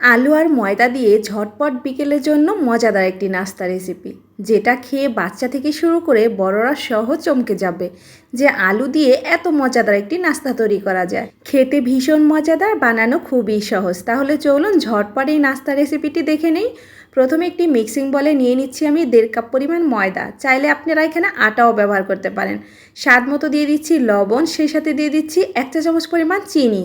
আলু আর ময়দা দিয়ে ঝটপট বিকেলের জন্য মজাদার একটি নাস্তা রেসিপি যেটা খেয়ে বাচ্চা থেকে শুরু করে বড়রা সহ চমকে যাবে, যে আলু দিয়ে এত মজাদার একটি নাস্তা তৈরি করা যায়। খেতে ভীষণ মজাদার, বানানো খুবই সহজ। তাহলে চলুন ঝটপট এই নাস্তা রেসিপিটি দেখে নেই। প্রথমে একটি মিক্সিং বলে নিয়ে নিচ্ছি আমি দেড় কাপ পরিমাণ ময়দা। চাইলে আপনারা এখানে আটাও ব্যবহার করতে পারেন। স্বাদ মতো দিয়ে দিচ্ছি লবণ, সেই সাথে দিয়ে দিচ্ছি এক চা চামচ পরিমাণ চিনি।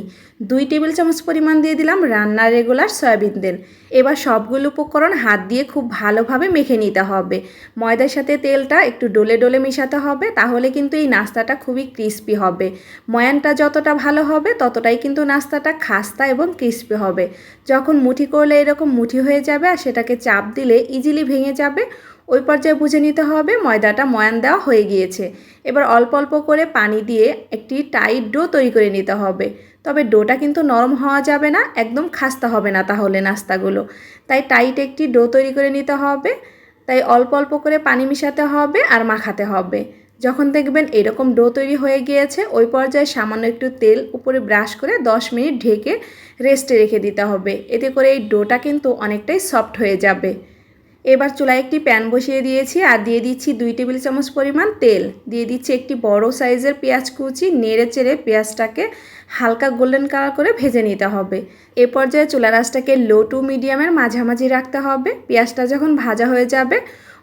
দুই টেবিল চামচ পরিমাণ দিয়ে দিলাম রান্নার রেগুলার সয়াবিন তেল। এবার সবগুলো উপকরণ হাত দিয়ে খুব ভালোভাবে মেখে নিতে হবে। ময়দার সাথে তেলটা একটু ডোলে ডোলে মেশাতে হবে, তাহলে কিন্তু এই নাস্তাটা খুবই ক্রিস্পি হবে। ময়ানটা যতটা ভালো হবে, ততটাই কিন্তু নাস্তাটা খাস্তা এবং ক্রিস্পি হবে। যখন মুঠি করলে এরকম মুঠি হয়ে যাবে আর সেটাকে চাপ দিলে ইজিলি ভেঙে যাবে। ওই পর্যায়ে বুঝে নিতে হবে ময়দাটা ময়ান দেওয়া হয়ে গিয়েছে। এবার অল্প অল্প করে পানি দিয়ে একটি টাইট ডো তৈরি করে নিতে হবে। তবে ডোটা কিন্তু নরম হওয়া যাবে না, একদম খাস্তা হবে না তাহলে নাস্তাগুলো। তাই টাইট একটি ডো তৈরি করে নিতে হবে। তাই অল্প অল্প করে পানি মিশাতে হবে আর মাখাতে হবে। যখন দেখবেন এরকম ডো তৈরি হয়ে গিয়েছে, ওই পর্যায়ে সামান্য একটু তেল উপরে ব্রাশ করে 10 মিনিট ঢেকে রেস্টে রেখে দিতে হবে। এতে করে এই ডোটা কিন্তু অনেকটাই সফট হয়ে যাবে। এবার চুলায় একটি প্যান বসিয়ে দিয়েছি আর দিয়ে দিচ্ছি দুই টেবিল চামচ পরিমাণ তেল। দিয়ে দিচ্ছি একটি বড় সাইজের পেঁয়াজ কুচি, নেড়ে চেড়ে পেঁয়াজটাকে হালকা গোল্ডেন কালার করে ভেজে নিতে হবে। এ পর্যায়ে চুলা রাসটাকে লো টু মিডিয়ামের মাঝামাঝি রাখতে হবে। পেঁয়াজটা যখন ভাজা হয়ে যাবে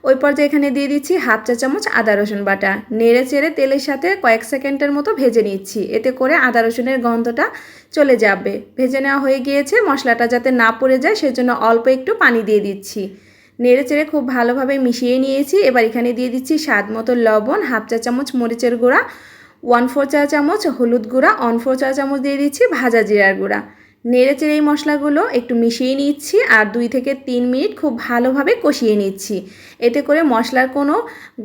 ওই পর্যায়ে এখানে দিয়ে দিচ্ছি হাফ চা চামচ আদা রসুন বাটা। নেড়ে চেড়ে তেলের সাথে কয়েক সেকেন্ডের মতো ভেজে নিচ্ছি। এতে করে আদা রসুনের গন্ধটা চলে যাবে। ভেজে নেওয়া হয়ে গিয়েছে, মশলাটা যাতে না পড়ে যায় সেজন্য অল্প একটু পানি দিয়ে দিচ্ছি। নেড়ে চেড়ে খুব ভালোভাবে মিশিয়ে নিয়েছি। এবার এখানে দিয়ে দিচ্ছি স্বাদ মতো লবণ, হাফ চা চামচ মরিচের গুঁড়া ওয়ান ফোর চা চামচ হলুদ গুঁড়া ওয়ান ফোর চা চামচ দিয়ে দিচ্ছি ভাজা জিরার গুঁড়া। নেড়ে চেড়ে এই মশলাগুলো একটু মিশিয়ে নিচ্ছি আর দুই থেকে তিন মিনিট খুব ভালোভাবে কষিয়ে নিচ্ছি। এতে করে মশলার কোনো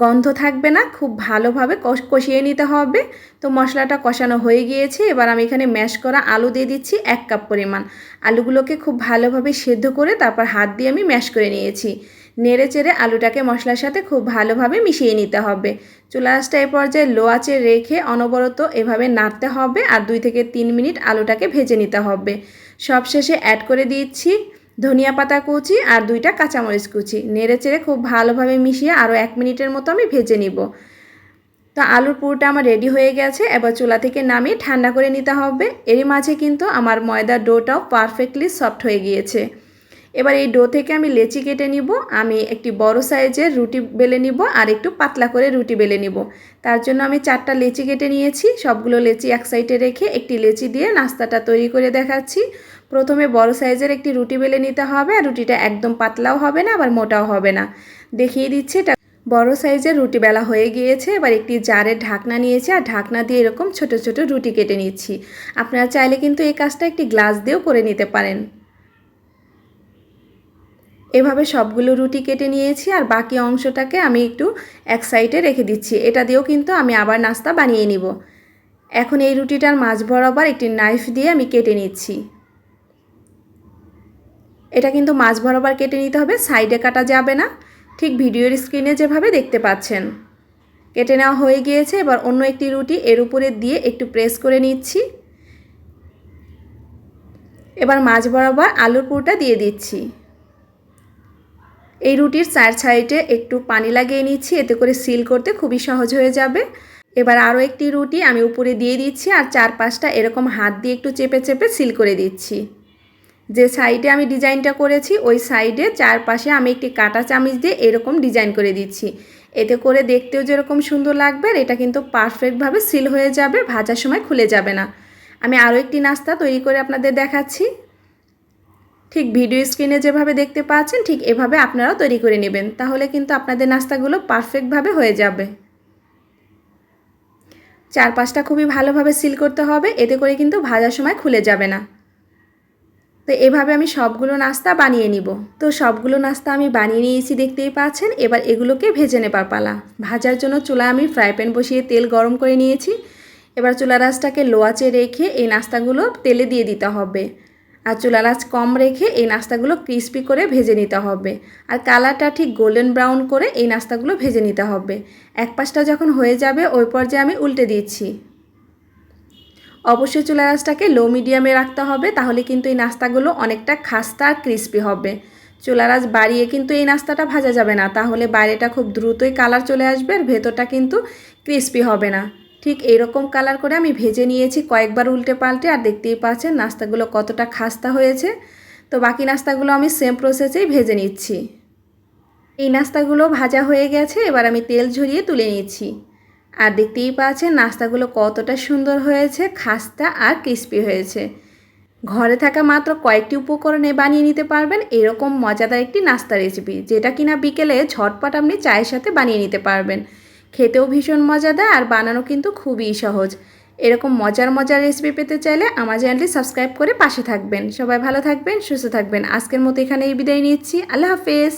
গন্ধ থাকবে না, খুব ভালোভাবে কষিয়ে নিতে হবে। তো মশলাটা কষানো হয়ে গিয়েছে, এবার আমি এখানে ম্যাশ করা আলু দিয়ে দিচ্ছি এক কাপ পরিমাণ। আলুগুলোকে খুব ভালোভাবে সেদ্ধ করে তারপর হাত দিয়ে আমি ম্যাশ করে নিয়েছি। নেড়ে চেড়ে আলুটাকে মশলার সাথে খুব ভালোভাবে মিশিয়ে নিতে হবে। চুলা আঁচটা এ পর্যায়ে লো আঁচে রেখে অনবরত এভাবে নাড়তে হবে আর দুই থেকে তিন মিনিট আলুটাকে ভেজে নিতে হবে। সবশেষে অ্যাড করে দিচ্ছি ধনিয়া পাতা কুচি আর দুইটা কাঁচামরিচ কুচি। নেড়ে চেড়ে খুব ভালোভাবে মিশিয়ে আরও এক মিনিটের মতো আমি ভেজে নিব। তো আলুর পুরোটা আমার রেডি হয়ে গেছে, এবার চুলা থেকে নামিয়ে ঠান্ডা করে নিতে হবে। এরই মাঝে কিন্তু আমার ময়দার ডোটাও পারফেক্টলি সফট হয়ে গিয়েছে। এবার এই ডো থেকে আমি লেচি কেটে নিব, আমি একটি বড় সাইজের রুটি বেলে নিব আর একটু পাতলা করে রুটি বেলে নিব। তার জন্য আমি চারটা লেচি কেটে নিয়েছি, সবগুলো লেচি এক সাইডে রেখে একটি লেচি দিয়ে নাস্তাটা তৈরি করে দেখাচ্ছি। প্রথমে বড় সাইজের একটি রুটি বেলে নিতে হবে, আর রুটিটা একদম পাতলাও হবে না, আবার মোটাও হবে না। দেখিয়ে দিচ্ছে এটা বড় সাইজের রুটি বেলা হয়ে গিয়েছে, এবার একটি জারের ঢাকনা নিয়েছি, আর ঢাকনা দিয়ে এরকম ছোট ছোট রুটি কেটে নিচ্ছি। আপনারা চাইলে কিন্তু এই কাজটা একটি গ্লাস দিয়েও করে নিতে পারেন। এভাবে সবগুলো রুটি কেটে নিয়েছি আর বাকি অংশটাকে আমি একটু এক সাইডে রেখে দিচ্ছি। এটা দিয়েও কিন্তু আমি আবার নাস্তা বানিয়ে নিব। এখন এই রুটিটার মাঝ বরাবর একটি নাইফ দিয়ে আমি কেটে নিচ্ছি। এটা কিন্তু মাছ বরাবর কেটে নিতে হবে, সাইডে কাটা যাবে না। ঠিক ভিডিওর স্ক্রিনে যেভাবে দেখতে পাচ্ছেন। কেটে নেওয়া হয়ে গিয়েছে, এবার অন্য একটি রুটি এর উপরে দিয়ে একটু প্রেস করে নিচ্ছি। এবার মাছ বরাবর আলুর পুরটা দিয়ে দিচ্ছি। এই রুটির চার সাইডে একটু পানি লাগিয়ে নিচ্ছি, এতে করে সিল করতে খুবই সহজ হয়ে যাবে। এবার আরও একটি রুটি আমি উপরে দিয়ে দিচ্ছি আর চার পাঁচটা এরকম হাত দিয়ে একটু চেপে চেপে সিল করে দিচ্ছি। যে সাইডে আমি ডিজাইনটা করেছি, ওই সাইডে চারপাশে আমি একটি কাটা চামিচ দিয়ে এরকম ডিজাইন করে দিচ্ছি। এতে করে দেখতেও যেরকম সুন্দর লাগবে আর এটা কিন্তু পারফেক্টভাবে সিল হয়ে যাবে, ভাজার সময় খুলে যাবে না। আমি আরও একটি নাস্তা তৈরি করে আপনাদের দেখাচ্ছি। ঠিক ভিডিও স্ক্রিনে যেভাবে দেখতে পাচ্ছেন, ঠিক এভাবে আপনারাও তৈরি করে নেবেন। তাহলে কিন্তু আপনাদের নাস্তাগুলো পারফেক্টভাবে হয়ে যাবে। চারপাশটা খুবই ভালোভাবে সিল করতে হবে, এতে করে কিন্তু ভাজার সময় খুলে যাবে না। তো এভাবে আমি সবগুলো নাস্তা বানিয়ে নিব। তো সবগুলো নাস্তা আমি বানিয়ে নিয়েছি, দেখতেই পাচ্ছেন। এবার এগুলোকে ভেজে নেবার পালা। ভাজার জন্য চুলা আমি ফ্রাই প্যান বসিয়ে তেল গরম করে নিয়েছি। এবার চুলা রাসটাকে লোয়াচে রেখে এই নাস্তাগুলো তেলে দিয়ে দিতে হবে। আর চুলার আঁচ কম রেখে এই নাস্তাগুলো ক্রিস্পি করে ভেজে নিতে হবে। আর কালারটা ঠিক গোল্ডেন ব্রাউন করে এই নাস্তাগুলো ভেজে নিতে হবে। এক পাশটা যখন হয়ে যাবে, ওই পর্যায়ে আমি উল্টে দিচ্ছি। অবশ্যই চুলা রাসটাকে লো মিডিয়ামে রাখতে হবে, তাহলে কিন্তু এই নাস্তাগুলো অনেকটা খাস্তা আর ক্রিস্পি হবে। চুলা রাস বাড়িয়ে কিন্তু এই নাস্তাটা ভাজা যাবে না, তাহলে বাইরেটা খুব দ্রুতই কালার চলে আসবে আর ভেতরটা কিন্তু ক্রিস্পি হবে না। ঠিক এইরকম কালার করে আমি ভেজে নিয়েছি কয়েকবার উল্টে পাল্টে, আর দেখতেই পাচ্ছেন নাস্তাগুলো কতটা খাস্তা হয়েছে। তো বাকি নাস্তাগুলো আমি সেম প্রসেসেই ভেজে নিচ্ছি। এই নাস্তাগুলো ভাজা হয়ে গেছে, এবার আমি তেল ঝরিয়ে তুলে নিচ্ছি। আর দেখতেই পাচ্ছেন নাস্তাগুলো কতটা সুন্দর হয়েছে, খাস্তা আর ক্রিস্পি হয়েছে। ঘরে থাকা মাত্র কয়েকটি উপকরণে বানিয়ে নিতে পারবেন, এরকম মজাদার একটি নাস্তা রেসিপি যেটা কিনা বিকেলে ঝটপট আপনি চায়ের সাথে বানিয়ে নিতে পারবেন। খেতেও ভীষণ মজাদার আর বানানো কিন্তু খুবই সহজ। এরকম মজার মজার রেসিপি পেতে চাইলে আমার চ্যানেলটি সাবস্ক্রাইব করে পাশে থাকবেন। সবাই ভালো থাকবেন, সুস্থ থাকবেন। আজকের মতো এখানে এই বিদায় নিচ্ছি। আল্লাহ হাফেজ।